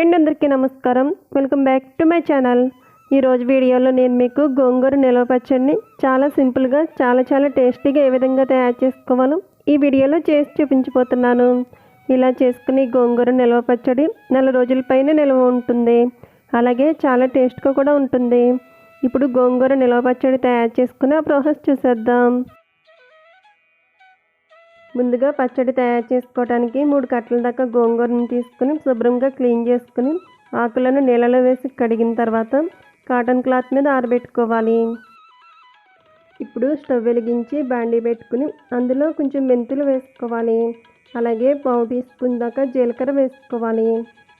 అండి అందరికీ నమస్కారం. Welcome back to my channel. ఈరోజు వీడియోలో నేను మీకు గోంగూర నిలవ పచ్చడిని చాలా సింపుల్గా చాలా చాలా టేస్టీగా ఏ విధంగా తయారు చేసుకోవాలో ఈ వీడియోలో చేసి చూపించిపోతున్నాను ఇలా చేసుకుని గోంగూర నిల్వ పచ్చడి నెల రోజుల పైన నిల్వ ఉంటుంది. అలాగే చాలా టేస్ట్గా కూడా ఉంటుంది. ఇప్పుడు గోంగూర నిల్వ పచ్చడి తయారు చేసుకుని ఆ ప్రాసెస్ చూసేద్దాం. ముందుగా పచ్చడి తయారు చేసుకోవడానికి మూడు కట్టల దాకా గోంగూరను తీసుకుని శుభ్రంగా క్లీన్ చేసుకుని ఆకులను నీళ్ళలో వేసి కడిగిన తర్వాత కాటన్ క్లాత్ మీద ఆరబెట్టుకోవాలి. ఇప్పుడు స్టవ్ వెలిగించి బాండీ పెట్టుకుని అందులో కొంచెం మెంతులు వేసుకోవాలి. అలాగే పావు టీ స్పూన్ దాకా జీలకర్ర వేసుకోవాలి.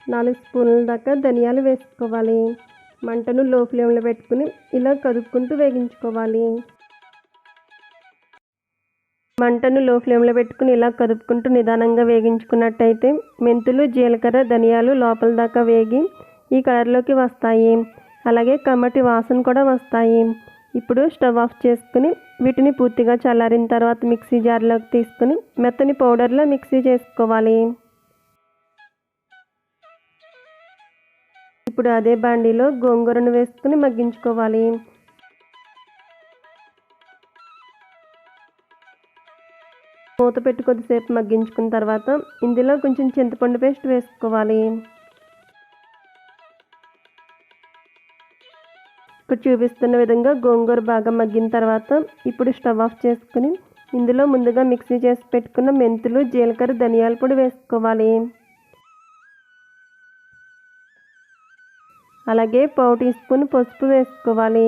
నాలుగు స్పూన్ల దాకా ధనియాలు వేసుకోవాలి. మంటను లో ఫ్లేమ్లో పెట్టుకుని ఇలా కదుపుకుంటూ వేగించుకోవాలి. మంటను లో ఫ్లేమ్లో పెట్టుకుని ఇలా కదుపుకుంటూ నిదానంగా వేగించుకున్నట్టయితే మెంతులు జీలకర్ర ధనియాలు లోపల దాకా వేగి ఈ కలర్లోకి వస్తాయి. అలాగే కమ్మటి వాసన కూడా వస్తాయి. ఇప్పుడు స్టవ్ ఆఫ్ చేసుకుని వీటిని పూర్తిగా చల్లారిన తర్వాత మిక్సీ జార్లోకి తీసుకుని మెత్తని పౌడర్లో మిక్సీ చేసుకోవాలి. ఇప్పుడు అదే బాండీలో గోంగూరను వేసుకుని మగ్గించుకోవాలి. మూత పెట్టి కొద్దిసేపు మగ్గించుకున్న తర్వాత ఇందులో కొంచెం చింతపండు పేస్ట్ వేసుకోవాలి. ఇక్కడ చూపిస్తున్న విధంగా గోంగూర బాగా మగ్గిన తర్వాత ఇప్పుడు స్టవ్ ఆఫ్ చేసుకుని ఇందులో ముందుగా మిక్సీ చేసి పెట్టుకున్న మెంతులు జీలకర్ర ధనియాల పొడి వేసుకోవాలి. అలాగే పావు టీ స్పూన్ పసుపు వేసుకోవాలి.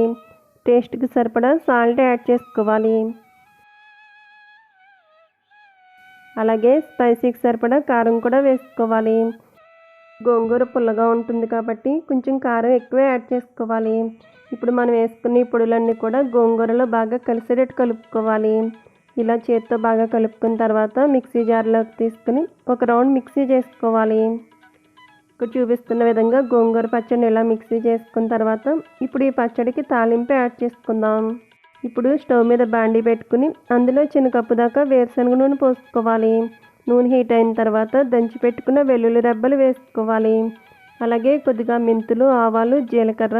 టేస్ట్కి సరిపడా సాల్ట్ యాడ్ చేసుకోవాలి. అలాగే స్పైసీకి సరిపడా కారం కూడా వేసుకోవాలి. గోంగూర పుల్లగా ఉంటుంది కాబట్టి కొంచెం కారం ఎక్కువ యాడ్ చేసుకోవాలి. ఇప్పుడు మనం వేసుకున్న ఈ పొడులన్నీ కూడా గోంగూరలో బాగా కలిసేటట్టు కలుపుకోవాలి. ఇలా చేత్తో బాగా కలుపుకున్న తర్వాత మిక్సీ జార్లోకి తీసుకుని ఒక రౌండ్ మిక్సీ చేసుకోవాలి. ఇక్కడ చూపిస్తున్న విధంగా గోంగూర పచ్చడిని ఇలా మిక్సీ చేసుకున్న తర్వాత ఇప్పుడు ఈ పచ్చడికి తాలింపు యాడ్ చేసుకుందాం. ఇప్పుడు స్టవ్ మీద బాండి పెట్టుకుని అందులో చిన్న కప్పు దాకా వేరుశనగ నూనె పోసుకోవాలి. నూనె హీట్ అయిన తర్వాత దంచి పెట్టుకున్న వెల్లుల్లి రెబ్బలు వేసుకోవాలి. అలాగే కొద్దిగా మెంతులు ఆవాలు జీలకర్ర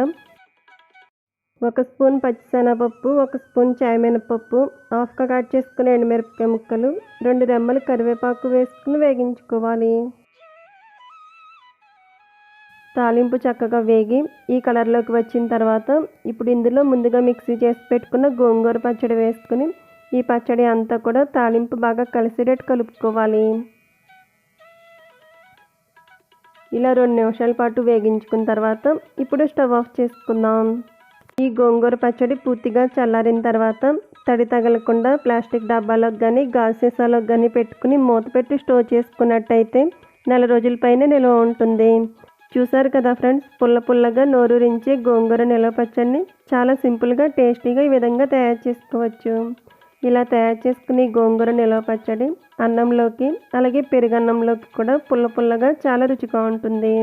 ఒక స్పూన్ పచ్చిశనగపప్పు ఒక స్పూన్ చాయమినపప్పు హాఫ్గా కట్ చేసుకుని ఎండుమిరపకాయ ముక్కలు రెండు రెమ్మలు కరివేపాకు వేసుకుని వేగించుకోవాలి. తాలింపు చక్కగా వేగి ఈ కలర్లోకి వచ్చిన తర్వాత ఇప్పుడు ఇందులో ముందుగా మిక్సీ చేసి పెట్టుకున్న గోంగూర పచ్చడి వేసుకుని ఈ పచ్చడి అంతా కూడా తాలింపు బాగా కలిసేటట్టు కలుపుకోవాలి. ఇలా రెండు నిమిషాల పాటు వేగించుకున్న తర్వాత ఇప్పుడు స్టవ్ ఆఫ్ చేసుకుందాం. ఈ గోంగూర పచ్చడి పూర్తిగా చల్లారిన తర్వాత తడి తగలకుండా ప్లాస్టిక్ డబ్బాలోకి కానీ గాజు కానీ పెట్టుకుని మూత పెట్టి స్టోర్ చేసుకున్నట్టయితే నెల రోజుల పైన నిల్వ ఉంటుంది. చూసారు కదా ఫ్రెండ్స్? పుల్ల పుల్లగా నోరూరించే గోంగూర నిల్వ పచ్చడిని చాలా సింపుల్గా టేస్టీగా ఈ విధంగా తయారు చేసుకోవచ్చు. ఇలా తయారు చేసుకుని గోంగూర నిల్వ పచ్చడి అన్నంలోకి అలాగే పెరుగన్నంలోకి కూడా పుల్ల పుల్లగా చాలా రుచిగా ఉంటుంది.